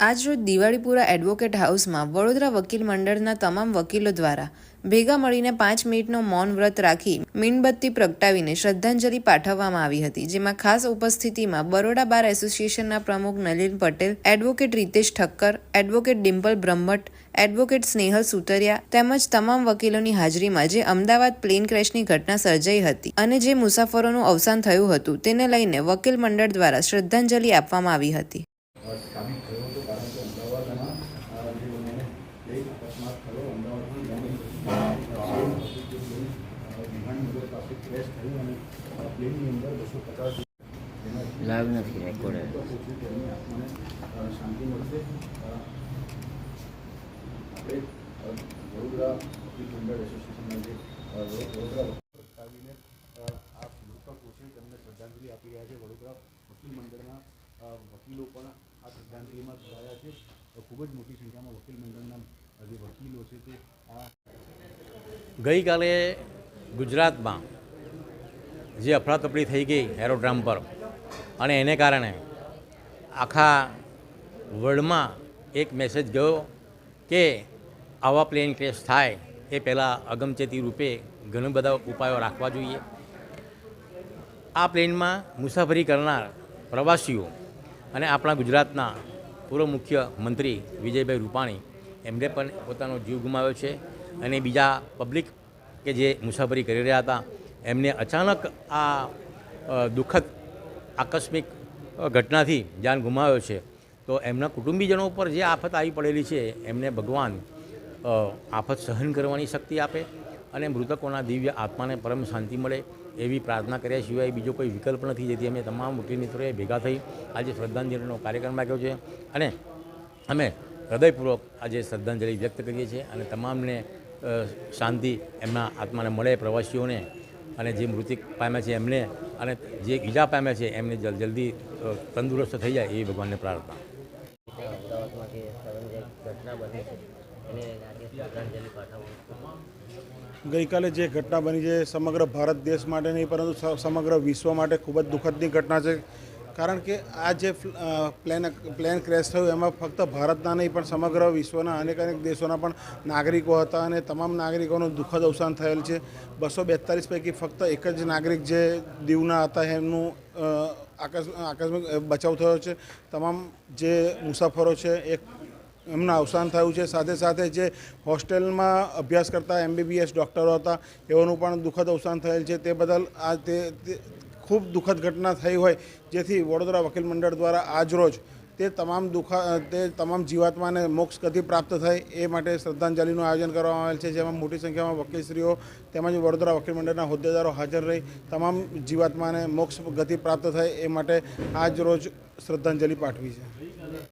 આજરોજ દિવાળીપુરા એડવોકેટ હાઉસમાં વડોદરા વકીલ મંડળના તમામ વકીલો દ્વારા ભેગા મળીને પાંચ મિનિટનો મૌન વ્રત રાખી મીણબત્તી પ્રગટાવીને શ્રદ્ધાંજલિ પાઠવવામાં આવી હતી, જેમાં ખાસ ઉપસ્થિતિમાં બરોડા બાર એસોસિએશનના પ્રમુખ Nalin Patel, advocate Ritesh Thakkar, advocate Dimple Brahmbhatt, advocate Snehal Sutariya તેમજ તમામ વકીલોની હાજરીમાં જે અમદાવાદ પ્લેન ક્રેશની ઘટના સર્જાઈ હતી અને જે મુસાફરોનું અવસાન થયું હતું, તેને લઈને વકીલ મંડળ દ્વારા શ્રદ્ધાંજલિ આપવામાં આવી હતી સ્થાનિક થયો હતો કારણ કે અમદાવાદમાં આ જે મને એક અકસ્માત થયો અમદાવાદમાં વિમાન નગર પાસે ક્રેશ થયું અને પ્લેનની અંદર બસો પચાસ લાઈવ નથી રેકોર્ડ શાંતિ મળશે આપણે વડોદરા વકીલ મંડળ એસોસિએશનના જે વડોદરા પ્રસ્તાવીને આ મૃતક છે તેમને શ્રદ્ધાંજલિ આપી રહ્યા છે વડોદરા વકીલ મંડળના વકીલો પણ આ શ્રદ્ધાંજલિમાં જોડાયા છે. ખૂબ જ મોટી સંખ્યામાં વકીલ મંડળના ગઈકાલે ગુજરાતમાં જે અફડાતફડી થઈ ગઈ એરોડ્રામ પર અને એને કારણે આખા વર્લ્ડમાં એક મેસેજ ગયો કે આવા પ્લેન ક્રેશ થાય એ પહેલાં અગમચેતી રૂપે ઘણા બધા ઉપાયો રાખવા જોઈએ. આ પ્લેનમાં મુસાફરી કરનાર પ્રવાસીઓ અને આપણા ગુજરાતના પૂર્વ મુખ્યમંત્રી વિજયભાઈ રૂપાણી એમણે પણ પોતાનો જીવ ગુમાવ્યો છે. અને બીજા પબ્લિક કે જે મુસાફરી કરી રહ્યા હતા, એમને અચાનક આ દુઃખદ, આકસ્મિક ઘટનાથી જાન ગુમાવ્યો છે. તો એમના કુટુંબીજનો ઉપર જે આફત આવી પડેલી છે, એમને ભગવાન આફત સહન કરવાની શક્તિ આપે અને મૃતકોના દિવ્ય આત્માને પરમ શાંતિ મળે એવી પ્રાર્થના કર્યા સિવાય બીજો કોઈ વિકલ્પ નથી. જેથી અમે તમામ મુખ્ય મિત્રોએ ભેગા થઈ આજે શ્રદ્ધાંજલિનો કાર્યક્રમ રાખ્યો છે. અને અમે હૃદયપૂર્વક આજે શ્રદ્ધાંજલિ વ્યક્ત કરીએ છીએ અને તમામને શાંતિ એમના આત્માને મળે પ્રવાસીઓને અને જે મૃત્યુ પામ્યા છે એમને અને જે ઈજા પામ્યા છે એમને જલ જલ્દી તંદુરસ્ત થઈ જાય એવી ભગવાનને પ્રાર્થના. ગઈકાલે જે ઘટના બની છે સમગ્ર ભારત દેશ માટે નહીં પરંતુ સમગ્ર વિશ્વ માટે ખૂબ જ દુઃખદની ઘટના છે. કારણ કે આ જે પ્લેન પ્લેન ક્રેશ થયું, એમાં ફક્ત ભારતના નહીં, પણ સમગ્ર વિશ્વના અનેક અનેક દેશોના પણ નાગરિકો હતા અને તમામ નાગરિકોનું દુઃખદ અવસાન થયેલ છે. બસો બેતાલીસ પૈકી ફક્ત એક જ નાગરિક જે દીવના હતા, એમનું આકસ્મિક બચાવ થયો છે. તમામ જે મુસાફરો છે એ એમનું અવસાન થયું છે. સાથે સાથે જે હોસ્ટેલમાં અભ્યાસ કરતા એમબીબીએસ ડૉક્ટરો હતા, એઓનું પણ દુઃખદ અવસાન થયેલ છે. તે બદલ આ તે ખૂબ દુઃખદ ઘટના થઈ હોય, જેથી વડોદરા વકીલ મંડળ દ્વારા આજરોજ તે તમામ દુઃખા, તે તમામ જીવાત્માને મોક્ષ ગતિ પ્રાપ્ત થાય એ માટે શ્રદ્ધાંજલિનું આયોજન કરવામાં આવેલ છે, જેમાં મોટી સંખ્યામાં વકીલશ્રીઓ તેમજ વડોદરા વકીલ મંડળના હોદ્દેદારો હાજર રહી તમામ જીવાત્માને મોક્ષ ગતિ પ્રાપ્ત થાય એ માટે આજ રોજ શ્રદ્ધાંજલિ પાઠવી છે.